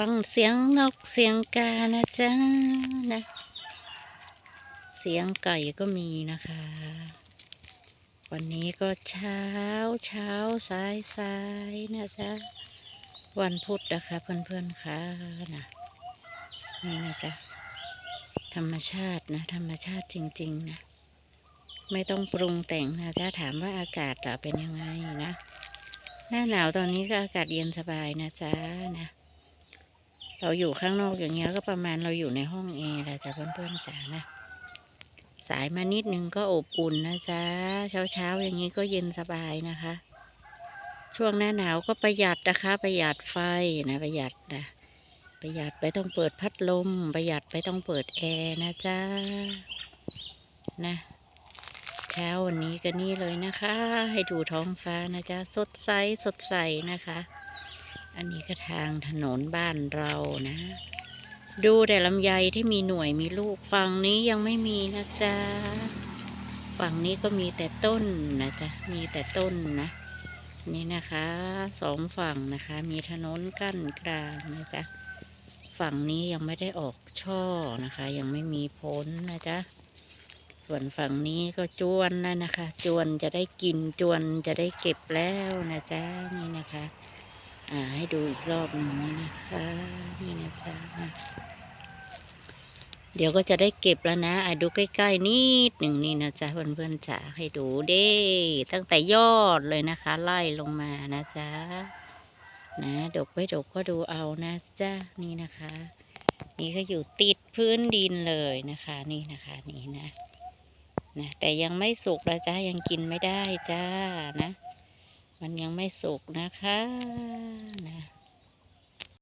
ฟังเสียงนกเสียงกานะจ๊ะนะ เสียงไก่ก็มีนะคะ วันนี้ก็เช้าเช้าสายสายนะจ๊ะวันพุธนะคะเพื่อนๆค่ะนะนี่นะจ๊ะธรรมชาตินะ ธรรมชาติจริง ๆ นะ ไม่ต้องปรุงแต่งนะจ๊ะถามว่าอากาศเป็นยังไงนะ หน้าหนาวตอนนี้ก็อากาศเย็นสบายนะจ๊ะนะ เราอยู่ข้างนอกอย่างเงี้ยก็ประมาณเราอยู่ในห้องแอร์แหละจ้ะเพื่อนๆจ๋านะ สายมานิดนึงก็อบอุ่นนะจ๊ะเช้าเช้าๆอย่างนี้ก็เย็นสบายนะคะ ช่วงหน้าหนาวก็ประหยัดนะคะ ประหยัดไฟนะประหยัดนะประหยัดไปต้องเปิดพัดลม ประหยัดไปต้องเปิดแอร์นะจ๊ะนะเช้าวันนี้ก็นี่เลยนะคะ ให้ดูท้องฟ้านะจ๊ะสดใสสดใสนะคะ อันนี้ก็ทางถนนบ้านเรานะ ดูแต่ลำไยที่มีหน่วยมีลูกฝั่งนี้ยังไม่มีนะจ๊ะ ฝั่งนี้ก็มีแต่ต้นนะจ๊ะ มีแต่ต้นนะ นี่นะคะสองฝั่งนะคะ มีถนนกั้นกลางนะจ๊ะ ฝั่งนี้ยังไม่ได้ออกช่อนะคะ ยังไม่มีผลนะจ๊ะส่วนฝั่งนี้ก็จวนแล้วนะคะ จวนจะได้กินจวนจะได้เก็บแล้วนะจ๊ะนี่นะคะ อ่าให้ดูอีกรอบหนึ่งนะคะนี่นะจ๊ะเดี๋ยวก็จะได้เก็บแล้วนะอะดูใกล้ๆนิดหนึ่งนี่นะจ๊ะเพื่อนๆจ๋าให้ดูเด้ตั้งแต่ยอดเลยนะคะ ไล่ลงมานะจ๊ะนะดกไม่ดกก็ดูเอานะจ๊ะนี่นะคะ นี่ก็อยู่ติดพื้นดินเลยนะคะ นี่นะคะ นี่นะนะแต่ยังไม่สุกนะจ๊ะยังกินไม่ได้จ้านะ มันยังไม่สุกนะคะนะ